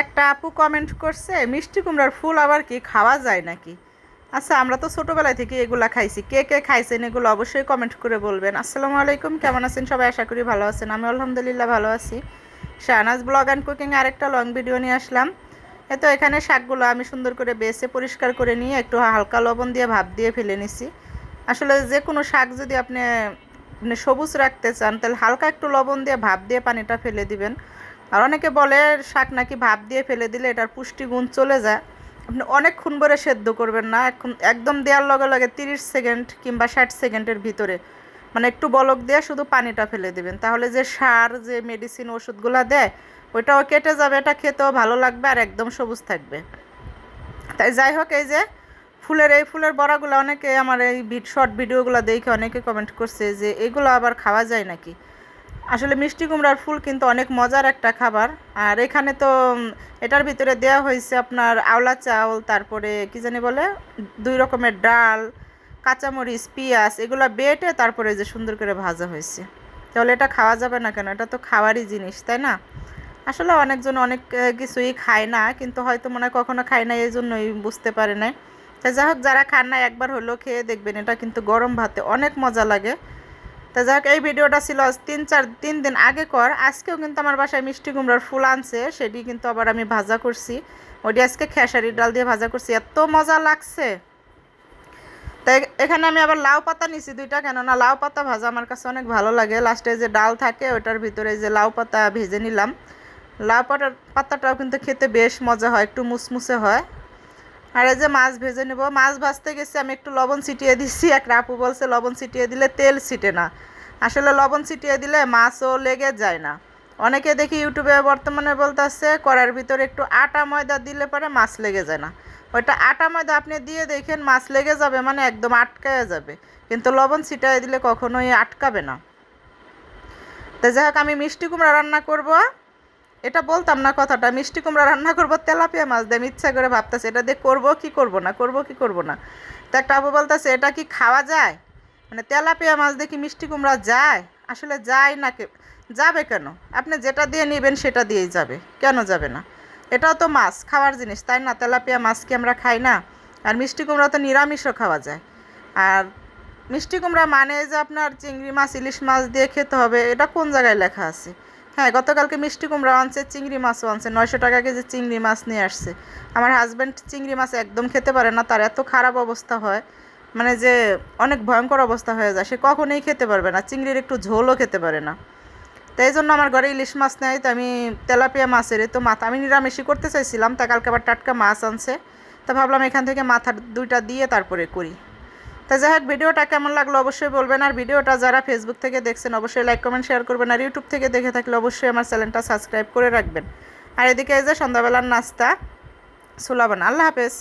একটা আপু কমেন্ট করছে, মিষ্টি কুমড়ার ফুল আবার কি খাওয়া যায় নাকি? আচ্ছা আমরা তো ছোটোবেলা থেকে এগুলা খাইছি। কে কে খাইছেন এগুলো অবশ্যই কমেন্ট করে বলবেন। আসসালামু আলাইকুম, কেমন আছেন? সবাই আশা করি ভালো আছেন। আমি আলহামদুলিল্লাহ ভালো আছি। শাহনাজ ব্লগ অ্যান্ড কুকিং আরেকটা লং ভিডিও নিয়ে আসলাম। এ তো এখানে শাকগুলো আমি সুন্দর করে বেছে, পরিষ্কার করে নিয়ে একটু হালকা লবণ দিয়ে ভাপ দিয়ে ফেলে নিছি। আসলে যে কোনো শাক যদি আপনি মানে সবুজ রাখতে চান, তাহলে হালকা একটু লবণ দিয়ে ভাপ দিয়ে পানিটা ফেলে দিবেন। আর অনেকে বলে শাক নাকি ভাপ দিয়ে ফেলে দিলে এটার পুষ্টিগুণ চলে যায়। আপনি অনেকক্ষণ ভরে সেদ্ধ করবেন না, এখন একদম দেওয়ার লগে লগে তিরিশ সেকেন্ড কিংবা ষাট সেকেন্ডের ভিতরে। মানে একটু বলক দিয়ে শুধু পানিটা ফেলে দেবেন। তাহলে যে সার, যে মেডিসিন ওষুধগুলো দেয়, ওইটাও কেটে যাবে, এটা খেতেও ভালো লাগবে আর একদম সবুজ থাকবে। তাই যাই হোক, এই যে ফুলের, এই ফুলের বড়াগুলো অনেকে আমার এই শর্ট ভিডিওগুলো দেখে অনেকে কমেন্ট করছে যে এগুলো আবার খাওয়া যায় নাকি? আসলে মিষ্টি কুমড়ার ফুল কিন্তু অনেক মজার একটা খাবার। আর এখানে তো এটার ভিতরে দেওয়া হয়েছে আপনার আওলা চাউল, তারপরে কি জানি বলে, দুই রকমের ডাল, কাঁচামরিচ, পেঁয়াজ, এগুলো বেটে তারপরে যে সুন্দর করে ভাজা হয়েছে। তাহলে এটা খাওয়া যাবে না কেন? এটা তো খাওয়ারই জিনিস, তাই না? আসলে অনেকজন অনেক কিছুই খায় না, কিন্তু হয়তো মনে হয় কখনো খায় না এই জন্যই বুঝতে পারে না তাই যাই হোক, যারা খান না একবার হলেও খেয়ে দেখবেন, এটা কিন্তু গরম ভাতে অনেক মজা লাগে। তা যাই হোক এই ভিডিওটা ছিল তিন চার, তিন দিন আগে কর। আজকেও কিন্তু আমার বাসায় মিষ্টি কুমড়ার ফুল আনছে, সেটি কিন্তু আবার আমি ভাজা করছি। ওটি আজকে খেসারি ডাল দিয়ে ভাজা করছি, এত মজা লাগছে। তাই এখানে আমি আবার লাউ পাতা নিছি দুইটা, কেননা লাউ পাতা ভাজা আমার কাছে অনেক ভালো লাগে। লাস্টে যে ডাল থাকে, ওটার ভিতরে যে লাউ পাতা ভেজে নিলাম। লাউ পাতার, পাতাটাও কিন্তু খেতে বেশ মজা হয়, একটু মুসমুসে হয়। আর এই যে মাছ ভেজে নেব, মাছ ভাজতে গেছি, আমি একটু লবণ ছিটিয়ে দিচ্ছি এক রাপু বলছে, লবণ ছিটিয়ে দিলে তেল ছিটে না। আসলে লবণ ছিটিয়ে দিলে মাছও লেগে যায় না। অনেকে দেখি ইউটিউবে বর্তমানে বলতেছে কড়ার ভিতরে একটু আটা ময়দা দিলে পরে মাছ লেগে যায় না। ওইটা আটা ময়দা আপনি দিয়ে দেখেন, মাছ লেগে যাবে মানে একদম আটকায় যাবে। কিন্তু লবণ ছিটিয়ে দিলে কখনোই আটকাবে না। তো যাই হোক, আমি মিষ্টি কুমড়া রান্না করব। এটা বলতাম না কথাটা, মিষ্টি কুমড়া রান্না করব, তেলাপিয়া মাছ দিয়ে ইচ্ছা করে ভাবতেছে, এটা দিয়ে করব কি করব না, করব কি করব না। তো একটা আবু বলতেছে, এটা কি খাওয়া যায়? মানে তেলাপিয়া মাছ দিয়ে কি মিষ্টি কুমড়া যায়? আসলে যায় না কে, যাবে কেন? আপনি যেটা দিয়ে নেবেন সেটা দিয়েই যাবে, কেন যাবে না? এটাও তো মাছ, খাওয়ার জিনিস, তাই না? তেলাপিয়া মাছ কি আমরা খাই না? আর মিষ্টি কুমড়া তো নিরামিষও খাওয়া যায়। আর মিষ্টি কুমড়া মানে যে আপনার চিংড়ি মাছ, ইলিশ মাছ দিয়ে খেতে হবে, এটা কোন জায়গায় লেখা আছে? হ্যাঁ গতকালকে মিষ্টি কুমড়া আনছে, চিংড়ি মাছও আনছে। নয়শো টাকা কেজি চিংড়ি মাছ নিয়ে আসছে। আমার হাজব্যান্ড চিংড়ি মাছ একদম খেতে পারে না, তার এত খারাপ অবস্থা হয়। মানে যে অনেক ভয়ঙ্কর অবস্থা হয়ে যায়। সে কখনোই খেতে পারবে না। চিংড়ির একটু ঝোলও খেতে পারে না। তাই জন্য আমার ঘরে ইলিশ মাছ নেয় তো আমি তেলাপিয়া মাছের তো মাথা, আমি নিরামিষই করতে চাইছিলাম, তা কালকে আবার টাটকা মাছ আনছে। তা ভাবলাম এখান থেকে মাথার দুইটা দিয়ে তারপরে করি। তা যাই হোক ভিডিওটা কেমন লাগল অবশ্যই বলবেন। আর ভিডিওটা যারা ফেসবুক থেকে দেখছেন, অবশ্যই লাইক কমেন্ট শেয়ার করবেন। আর ইউটিউব থেকে দেখে থাকলে অবশ্যই আমার চ্যানেলটা সাবস্ক্রাইব করে রাখবেন। আর এদিকে এই যে সন্ধ্যাবেলার নাস্তা, সুলাবান। আল্লাহ হাফেজ।